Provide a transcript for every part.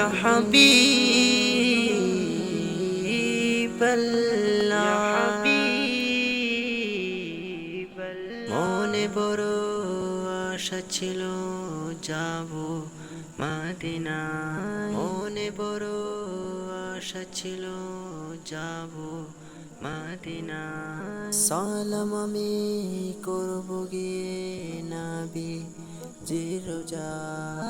يا حبيب الله মনে বড় আশা ছিল যাব মাদিনা মনে বড় আশা ছিল যাব মাদিনা সালাম আমি করব গিয়ে নাবি জিরোজাই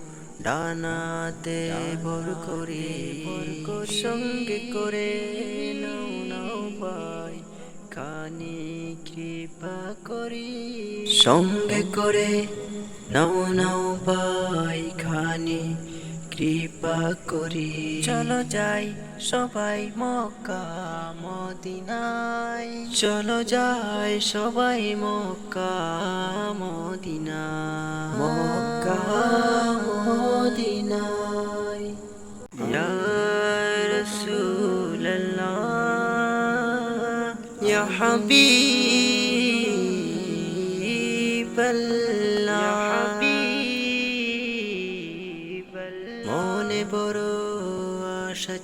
ডানাতে ভর করে, সঙ্গে করে নাও নাও ভাই, কানে কৃপা করি। সঙ্গে করে নাও নাও ভাই খানি কৃপা করি। চলো যাই সবাই মক্কা মদিনায়। চলো যাই সবাই মক্কা মদিনা মক্কা মদিনায়। ইয়া রাসূলুল্লাহ ইয়া হাবিবাল্লাহ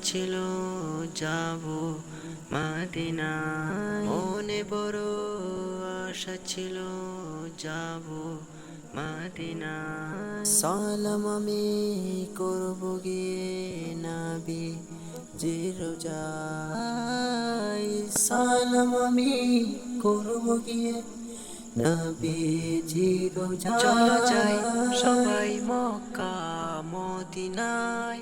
ছিল যাব মাদিনা মনে বড় আশা ছিল যাব মাদিনা সালাম আমি করব গিয়ে নাবি জিরোজাই সালাম আমি করব গিয়ে নবী জিরোজা চলো যাই সবাই মক্কা মদিনায়।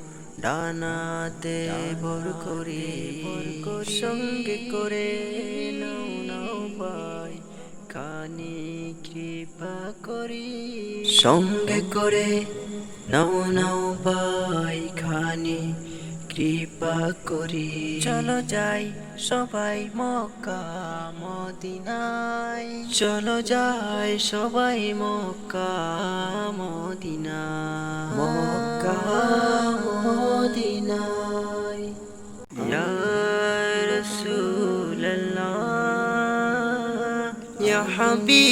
ডানাতে ভর করে, সঙ্গে করে নাও নাও ভাই, কানে কৃপা করি। সঙ্গে করে নাও নাও ভাই খানি কৃপা করি। চলো যাই সবাই মক্কা মদিনায়। চলো যাই সবাই মক্কা মদিনা মক্কা মদিনায়। ইয়া রাসূলুল্লাহ ইয়া হাবিবাল্লাহ।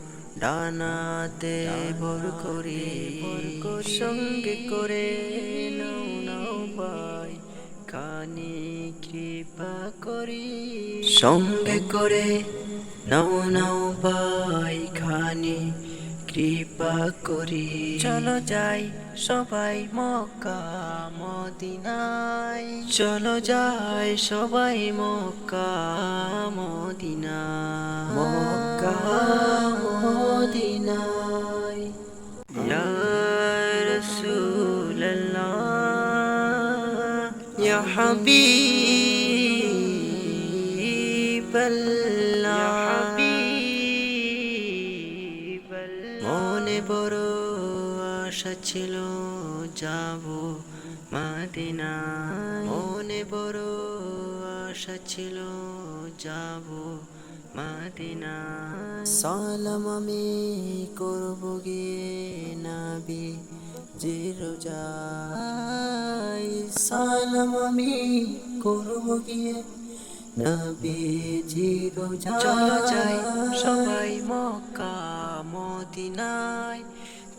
ডানাতে ভর করে, সঙ্গে করে নাও নাও ভাই, কানে কৃপা করি। সঙ্গে করে, নাও নাও ভাই খানে কৃপা করি। চলো যাই সবাই মক্কা মদিনায়। চলো যাই সবাই মক্কা মদিনা মক্কা মদিনায়। ইয়া রাসূলুল্লাহ ইয়া হাবিবাল্লাহ। আশা ছিল যাব মাদিনা মনে বড় আশা ছিল যাব মাদিনা সালাম আমি করব গিয়ে নাবি যে রোজাই সালাম আমি করব গিয়ে চলো যাই সবাই মক্কা মদিনায়।